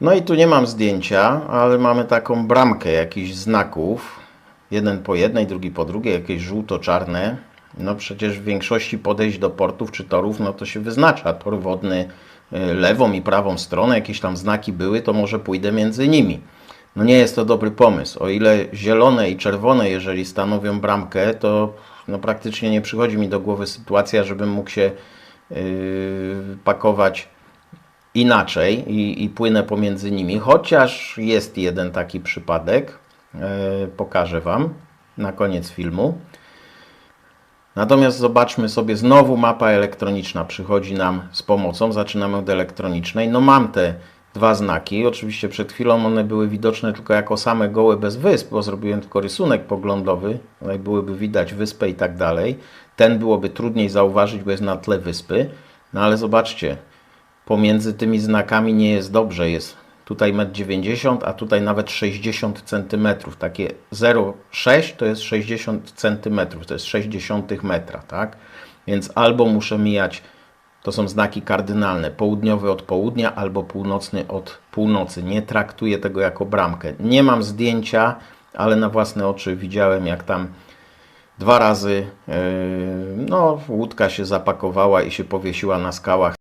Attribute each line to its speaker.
Speaker 1: No i tu nie mam zdjęcia, ale mamy taką bramkę jakichś znaków. Jeden po jednej, drugi po drugiej, jakieś żółto-czarne. No przecież w większości podejść do portów czy torów, no to się wyznacza tor wodny y, lewą i prawą stronę, jakieś tam znaki były, to może pójdę między nimi. No nie jest to dobry pomysł. O ile zielone i czerwone, jeżeli stanowią bramkę, to no praktycznie nie przychodzi mi do głowy sytuacja, żebym mógł się yy, pakować inaczej i, i płynę pomiędzy nimi, chociaż jest jeden taki przypadek, yy, pokażę Wam na koniec filmu. Natomiast zobaczmy sobie, znowu mapa elektroniczna przychodzi nam z pomocą. Zaczynamy od elektronicznej. No mam te dwa znaki. Oczywiście przed chwilą one były widoczne tylko jako same gołe bez wysp, bo zrobiłem tylko rysunek poglądowy. Tutaj byłyby widać wyspę i tak dalej. Ten byłoby trudniej zauważyć, bo jest na tle wyspy. No ale zobaczcie, pomiędzy tymi znakami nie jest dobrze. Jest tutaj 1,90 m, a tutaj nawet 60 cm. Takie 0,6 to jest 60 cm, to jest 60 metra, tak? Więc albo muszę mijać, to są znaki kardynalne, południowy od południa albo północny od północy. Nie traktuję tego jako bramkę. Nie mam zdjęcia, ale na własne oczy widziałem, jak tam dwa razy yy, no, łódka się zapakowała i się powiesiła na skałach.